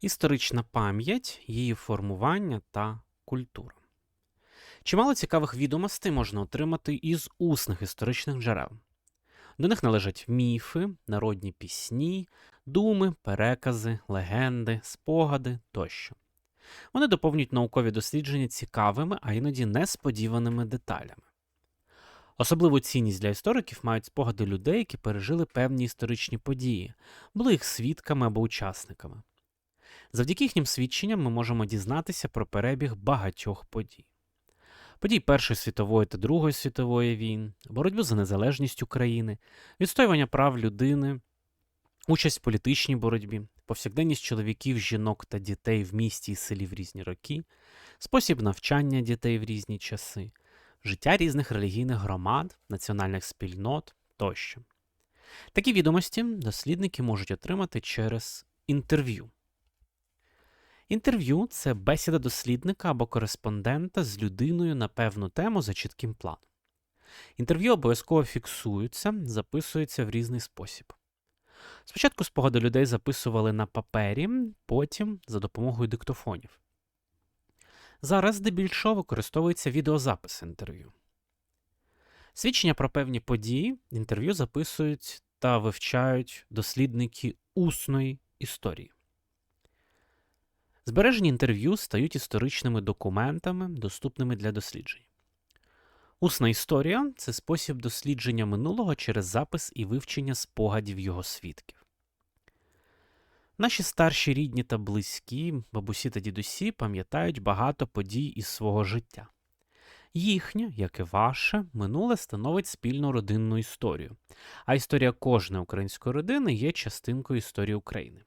Історична пам'ять, її формування та культура. Чимало цікавих відомостей можна отримати із усних історичних джерел. До них належать міфи, народні пісні, думи, перекази, легенди, спогади тощо. Вони доповнюють наукові дослідження цікавими, а іноді несподіваними деталями. Особливу цінність для істориків мають спогади людей, які пережили певні історичні події, були їх свідками або учасниками. Завдяки їхнім свідченням ми можемо дізнатися про перебіг багатьох подій. Подій Першої світової та Другої світової війн, боротьбу за незалежність України, відстоювання прав людини, участь в політичній боротьбі, повсякденність чоловіків, жінок та дітей в місті і селі в різні роки, спосіб навчання дітей в різні часи, життя різних релігійних громад, національних спільнот тощо. Такі відомості дослідники можуть отримати через інтерв'ю. Інтерв'ю це бесіда дослідника або кореспондента з людиною на певну тему за чітким планом. Інтерв'ю обов'язково фіксуються, записуються в різний спосіб. Спочатку спогади людей записували на папері, потім за допомогою диктофонів. Зараз здебільшого використовується відеозапис інтерв'ю. Свідчення про певні події інтерв'ю записують та вивчають дослідники усної історії. Збережені інтерв'ю стають історичними документами, доступними для досліджень. Усна історія це спосіб дослідження минулого через запис і вивчення спогадів його свідків. Наші старші рідні та близькі, бабусі та дідусі пам'ятають багато подій із свого життя. Їхнє, як і ваше, минуле становить спільну родинну історію, а історія кожної української родини є частинкою історії України.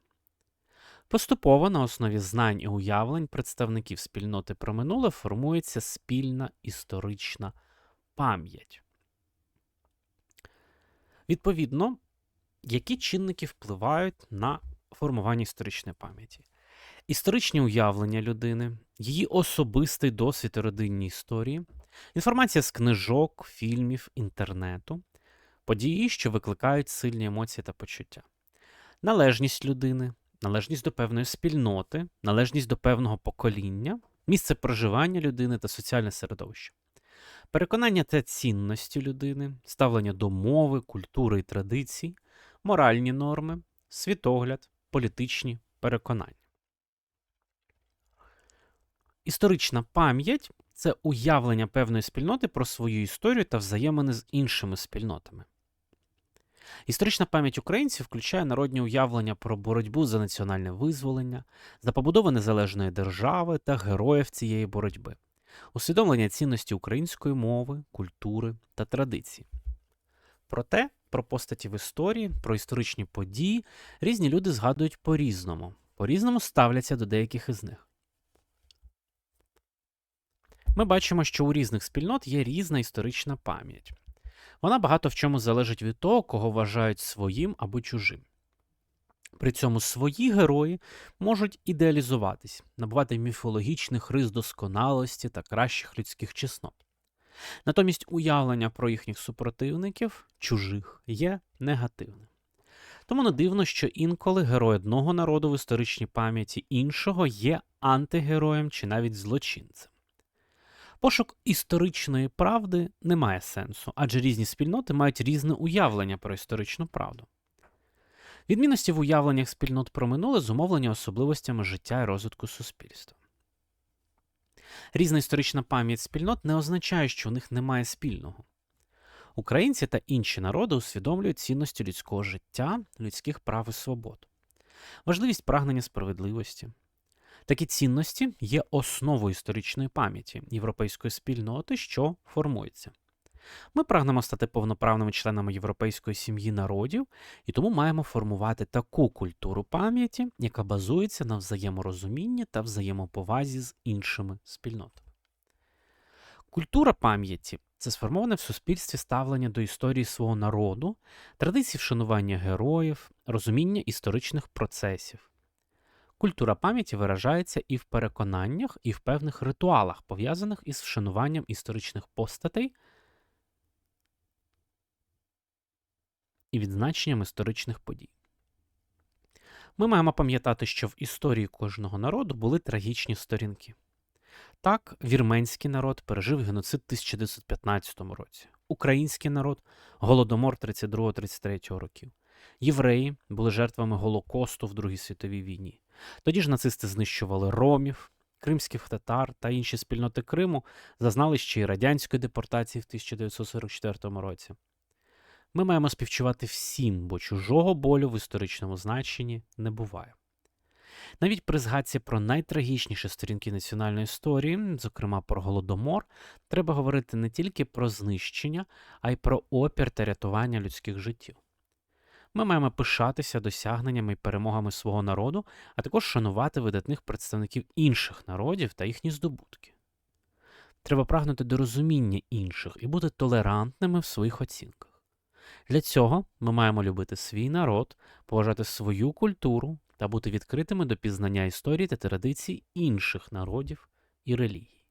Поступово на основі знань і уявлень представників спільноти про минуле формується спільна історична пам'ять. Відповідно, які чинники впливають на формування історичної пам'яті? Історичні уявлення людини, її особистий досвід родинній історії, інформація з книжок, фільмів, інтернету, події, що викликають сильні емоції та почуття, належність людини, належність до певної спільноти, належність до певного покоління, місце проживання людини та соціальне середовище, переконання та цінності людини, ставлення до мови, культури і традицій, моральні норми, світогляд, політичні переконання. Історична пам'ять це уявлення певної спільноти про свою історію та взаємини з іншими спільнотами. Історична пам'ять українців включає народні уявлення про боротьбу за національне визволення, за побудову незалежної держави та героїв цієї боротьби, усвідомлення цінності української мови, культури та традицій. Проте про постаті в історії, про історичні події різні люди згадують по-різному, по-різному ставляться до деяких із них. Ми бачимо, що у різних спільнот є різна історична пам'ять. Вона багато в чому залежить від того, кого вважають своїм або чужим. При цьому свої герої можуть ідеалізуватись, набувати міфологічних рис досконалості та кращих людських чеснот. Натомість уявлення про їхніх супротивників, чужих, є негативним. Тому не дивно, що інколи герой одного народу в історичній пам'яті іншого є антигероєм чи навіть злочинцем. Пошук історичної правди не має сенсу, адже різні спільноти мають різне уявлення про історичну правду. Відмінності в уявленнях спільнот про минуле зумовлені особливостями життя і розвитку суспільства. Різна історична пам'ять спільнот не означає, що у них немає спільного. Українці та інші народи усвідомлюють цінності людського життя, людських прав і свобод, важливість прагнення справедливості, Такі цінності є основою історичної пам'яті європейської спільноти, що формується. Ми прагнемо стати повноправними членами європейської сім'ї народів і тому маємо формувати таку культуру пам'яті, яка базується на взаєморозумінні та взаємоповазі з іншими спільнотами. Культура пам'яті це сформоване в суспільстві ставлення до історії свого народу, традиції вшанування героїв, розуміння історичних процесів. Культура пам'яті виражається і в переконаннях, і в певних ритуалах, пов'язаних із вшануванням історичних постатей і відзначенням історичних подій. Ми маємо пам'ятати, що в історії кожного народу були трагічні сторінки. Так, вірменський народ пережив геноцид в 1915 році, український народ голодомор 32-33 років. Євреї були жертвами Голокосту в Другій світовій війні. Тоді ж нацисти знищували ромів, кримських татар та інші спільноти Криму зазнали ще й радянської депортації в 1944 році. Ми маємо співчувати всім, бо чужого болю в історичному значенні не буває. Навіть при згадці про найтрагічніші сторінки національної історії, зокрема про голодомор, треба говорити не тільки про знищення, а й про опір та рятування людських життів. Ми маємо пишатися досягненнями і перемогами свого народу, а також шанувати видатних представників інших народів та їхні здобутки. Треба прагнути до розуміння інших і бути толерантними в своїх оцінках. Для цього ми маємо любити свій народ, поважати свою культуру та бути відкритими до пізнання історії та традицій інших народів і релігій.